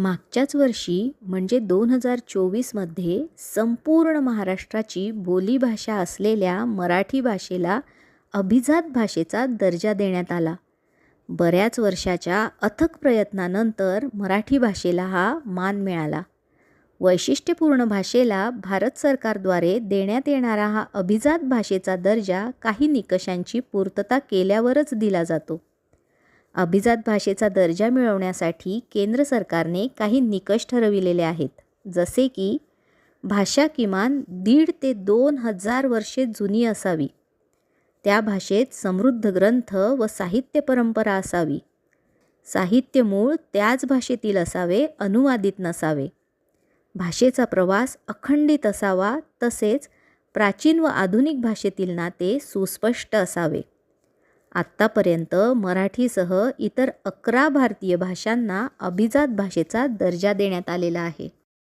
मागच्याच वर्षी म्हणजे दोन हजार चोवीसमध्ये संपूर्ण महाराष्ट्राची बोलीभाषा असलेल्या मराठी भाषेला अभिजात भाषेचा दर्जा देण्यात आला. बऱ्याच वर्षाच्या अथक प्रयत्नानंतर मराठी भाषेला हा मान मिळाला. वैशिष्ट्यपूर्ण भाषेला भारत सरकारद्वारे देण्यात येणारा हा अभिजात भाषेचा दर्जा काही निकषांची पूर्तता केल्यावरच दिला जातो. अभिजात भाषेचा दर्जा मिळवण्यासाठी केंद्र सरकारने काही निकष ठरविलेले आहेत. जसे की भाषा किमान दीड ते दोन हजार वर्षे जुनी असावी. त्या भाषेत समृद्ध ग्रंथ व साहित्य परंपरा असावी. साहित्य मूळ त्याच भाषेतील असावे अनुवादित नसावे. भाषेचा प्रवास अखंडित असावा तसेच प्राचीन व आधुनिक भाषेतील नाते सुस्पष्ट असावे. आत्तापर्यंत मराठीसह इतर अकरा भारतीय भाषांना अभिजात भाषेचा दर्जा देण्यात आलेला आहे.